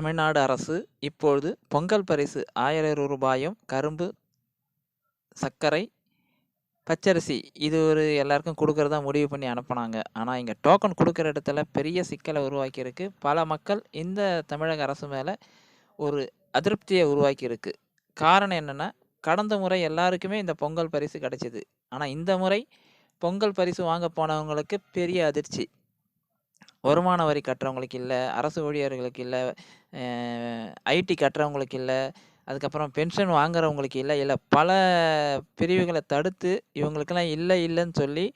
தமிழ்நாடு அரசு இப்பொழுது பொங்கல் பரிசு ஆயிரம் ரூபாயும் கரும்பு சர்க்கரை பச்சரிசி இது ஒரு எல்லாருக்கும் கொடுக்கறதா முடிவு பண்ணி அனுப்புனாங்க. ஆனால் இங்கே டோக்கன் கொடுக்குற இடத்துல பெரிய சிக்கலை உருவாக்கியிருக்கு. பல மக்கள் இந்த தமிழக அரசு மேலே ஒரு அதிருப்தியை உருவாக்கியிருக்கு. காரணம் என்னென்னா கடந்த முறை எல்லாருக்குமே இந்த பொங்கல் பரிசு கிடைச்சிது. ஆனால் இந்த முறை பொங்கல் பரிசு வாங்க போனவங்களுக்கு பெரிய அதிர்ச்சி. வருமான வரி கட்டுறவங்களுக்கு இல்லை அரசு ஊழியர்களுக்கு இல்லை ஐடி கட்டுறவங்களுக்கு இல்லை அதுக்கப்புறம் பென்ஷன் வாங்குறவங்களுக்கு இல்லை இல்லை பல பிரிவுகளை தடுத்து இவங்களுக்கெல்லாம் இல்லை இல்லைன்னு சொல்லி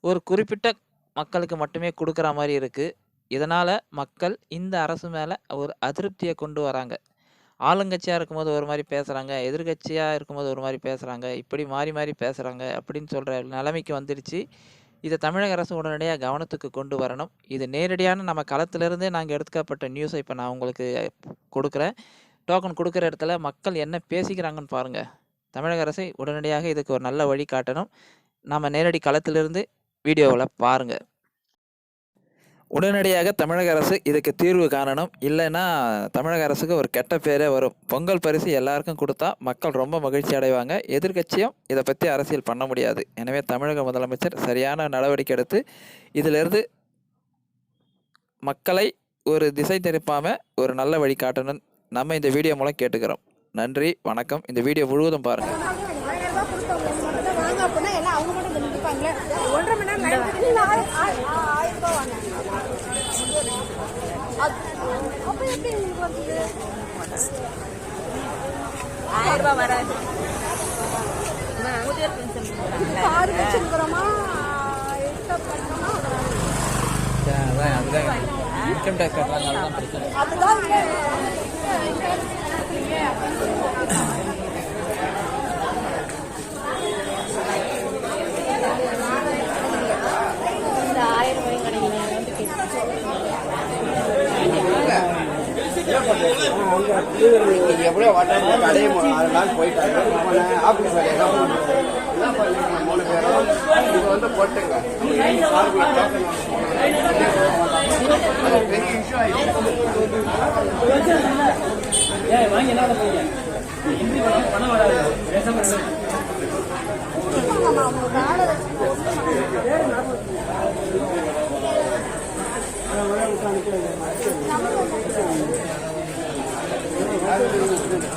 ஒரு குறிப்பிட்ட மக்களுக்கு மட்டுமே கொடுக்குற மாதிரி இருக்குது இதனால் மக்கள் இந்த அரசு மேலே ஒரு அதிருப்தியை கொண்டு வராங்க. ஆளுங்கட்சியாக இருக்கும்போது ஒரு மாதிரி பேசுகிறாங்க எதிர்கட்சியாக இருக்கும்போது ஒரு மாதிரி பேசுகிறாங்க இப்படி மாறி மாறி பேசுகிறாங்க அப்படின்னு சொல்கிற நிலைமைக்கு வந்துடுச்சு இதை தமிழக அரசு உடனடியாக கவனத்துக்கு கொண்டு வரணும். இது நேரடியான நம்ம களத்திலிருந்தே நாங்கள் எடுத்துக்கப்பட்ட நியூஸை இப்போ நான் உங்களுக்கு கொடுக்குறேன். டோக்கன் கொடுக்குற இடத்துல மக்கள் என்ன பேசிக்கிறாங்கன்னு பாருங்கள் தமிழக அரசை உடனடியாக இதுக்கு ஒரு நல்ல வழி காட்டணும். நம்ம நேரடி களத்திலிருந்து வீடியோவில் பாருங்கள் உடனடியாக தமிழக அரசு இதுக்கு தீர்வு காணணும். இல்லைன்னா தமிழக அரசுக்கு ஒரு கெட்ட பேரே வரும். பொங்கல் பரிசு எல்லாருக்கும் கொடுத்தா மக்கள் ரொம்ப மகிழ்ச்சி அடைவாங்க. எதிர்க்கட்சியும் இதை பற்றி அரசியல் பண்ண முடியாது. எனவே தமிழக முதலமைச்சர் சரியான நடவடிக்கை எடுத்து இதிலிருந்து மக்களை ஒரு திசை திருப்பாமல் ஒரு நல்ல வழி காட்டணும் நம்ம இந்த வீடியோ மூலம் கேட்டுக்கிறோம். நன்றி வணக்கம். இந்த வீடியோ முழுவதும் பாருங்கள் ஆயிரம் ரூபாய் கொடுத்தவங்க மட்டும் வாங்க அப்படின்னா எல்லாம் அவங்க மட்டும் இங்க நிற்பாங்களே ஒன்றரை மணி நேரம் லைன் பண்ணி இல்லை ஆயிரம் ஆயிரம் ஆயிரம் ரூபாய் வாங்க அது- அப்ப எப்படி உங்களுக்கு வந்தது ஆயிரம் ரூபாய் வராது. முதியோர் பென்ஷன் வச்சிருக்கிறோமா இன்கம் டேக்ஸ் அதுதான் பிரச்சனை அதுதான் இங்க- இந்த ஆயிரம் ரூபாயும் கிடைக்கல வந்து கேட்டு நீங்க எப்படியோ வட்டாரத்துல கடையை ஆறு நாள் போயிட்டாங்க. போன வேலையை மூணு பேரும் இது வந்து போட்டுங்க. பெரிய இஷ்யூ ஆயிடுச்சு.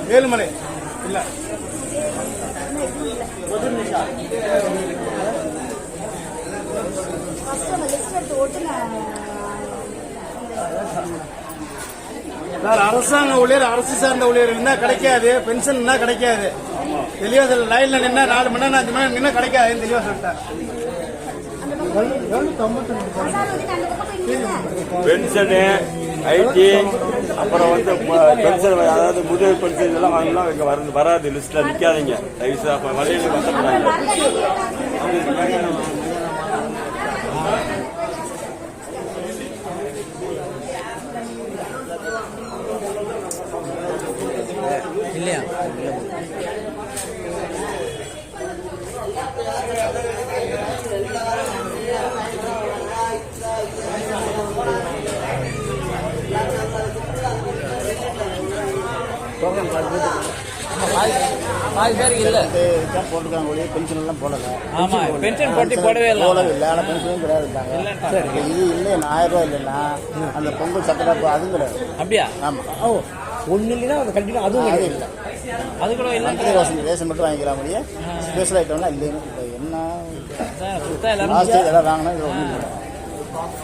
வேலுமலை இல்ல. சார் அரசாங்க ஊழியர் அரசு சார்ந்த ஊழியர் இருந்தா கிடைக்காது பென்ஷன் கிடைக்காது. தெளிவா சொல்ல லைன்ல நின்னா நாலு மணி நேரம் அஞ்சு மணி நேரம் நின்னா கிடைக்காதுன்னு தெளிவா சொல்லிட்டேன் பென்ஷனு ஐடி அப்புறம் வந்து ம- பென்ஷன் அதாவது முதியோர் பென்ஷன் இதெல்லாம் வாங்கலாம் இங்க வர வராது லிஸ்ட்ல நிக்காதீங்க. தயவுசு அப்ப வழியில் வந்து இல்லையா? பாதி பேருக்கு இல்லை போட்டிருக்காங்க ஒழிய பென்ஷன் எல்லாம் போடல ஆமா பென்ஷன் போட்டி போடவே இல்லை. போடவே இல்லை ஆனால் பென்ஷனும் கிடையாதுட்டாங்க சரி இது இல்லை ஆயிரம் ரூபாய் இல்லைன்னா அந்த பொங்கல் சக்கரை அதுவும் கிடையாது. அப்படியா? ஆமா. ஓ ஒன்று இல்லைன்னா அது கண்டிப்பாக அதுவும் அது இல்லை. அது கூட இல்லை ரேஷன் ரேஷன் மட்டும் வாங்கிக்கலாம் முடிய ஸ்பெஷல் ஐட்டம்லாம் இல்லைன்னு. என்ன? எல்லாரும் வாங்கினா இது ஒன்றும் இல்லை.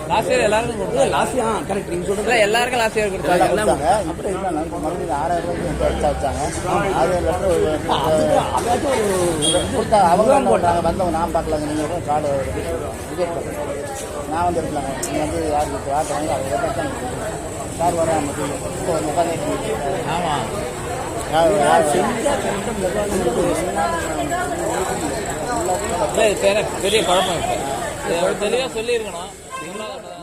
லாஸ்ட் இயர் எல்லாருக்கும் கொடுத்தா லாஸ்ட் ஆ கரெக்ட் இல்லை எல்லாருக்கும் லாஸ்ட் இயர் கொடுத்தாங்க. எல்லாம் கொடுத்தாங்க. இப்போ இல்லை நான் மறுபடியும் ஆறாயிரம் ரூபாய்க்கு எக்ஸ்ட்ரா வச்சாங்க ஆறு லட்சம் கொடுத்தா அவங்க பண்ணுறாங்க வந்தவங்க நான் பார்க்கலாங்க கூட கார்டு நான் வந்து இருக்கலாங்க வந்து யாருக்கு கார்டு வாங்கி தான் சார் வர யார் யார் பெரிய குழப்பம். இருக்கு தெளிவாக சொல்லியிருக்கணும். Un.